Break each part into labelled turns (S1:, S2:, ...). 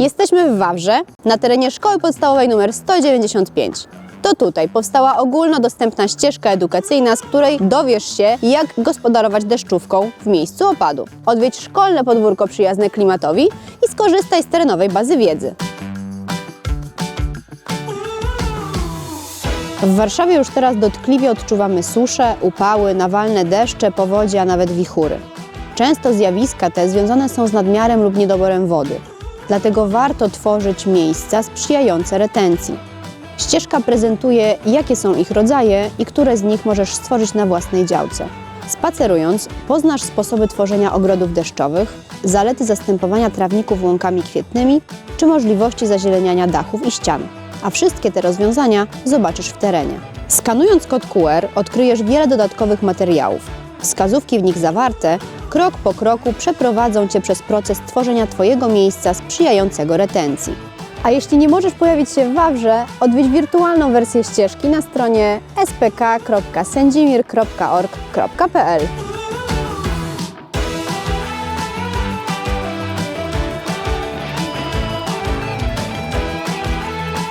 S1: Jesteśmy w Wawrze, na terenie Szkoły Podstawowej nr 195. To tutaj powstała ogólnodostępna ścieżka edukacyjna, z której dowiesz się, jak gospodarować deszczówką w miejscu opadu. Odwiedź szkolne podwórko przyjazne klimatowi i skorzystaj z terenowej bazy wiedzy. W Warszawie już teraz dotkliwie odczuwamy susze, upały, nawalne deszcze, powodzie, a nawet wichury. Często zjawiska te związane są z nadmiarem lub niedoborem wody. Dlatego warto tworzyć miejsca sprzyjające retencji. Ścieżka prezentuje, jakie są ich rodzaje i które z nich możesz stworzyć na własnej działce. Spacerując, poznasz sposoby tworzenia ogrodów deszczowych, zalety zastępowania trawników łąkami kwietnymi czy możliwości zazieleniania dachów i ścian. A wszystkie te rozwiązania zobaczysz w terenie. Skanując kod QR odkryjesz wiele dodatkowych materiałów. Wskazówki w nich zawarte krok po kroku przeprowadzą Cię przez proces tworzenia Twojego miejsca sprzyjającego retencji. A jeśli nie możesz pojawić się w Wawrze, odwiedź wirtualną wersję ścieżki na stronie spk.sędzimir.org.pl.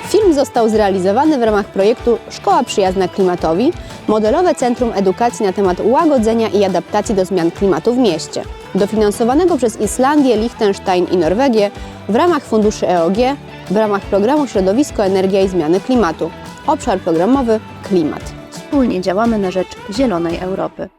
S1: Film został zrealizowany w ramach projektu Szkoła Przyjazna Klimatowi Modelowe Centrum Edukacji na temat łagodzenia i adaptacji do zmian klimatu w mieście, dofinansowanego przez Islandię, Liechtenstein i Norwegię w ramach funduszy EOG w ramach programu Środowisko, Energia i Zmiany Klimatu. Obszar programowy Klimat.
S2: Wspólnie działamy na rzecz zielonej Europy.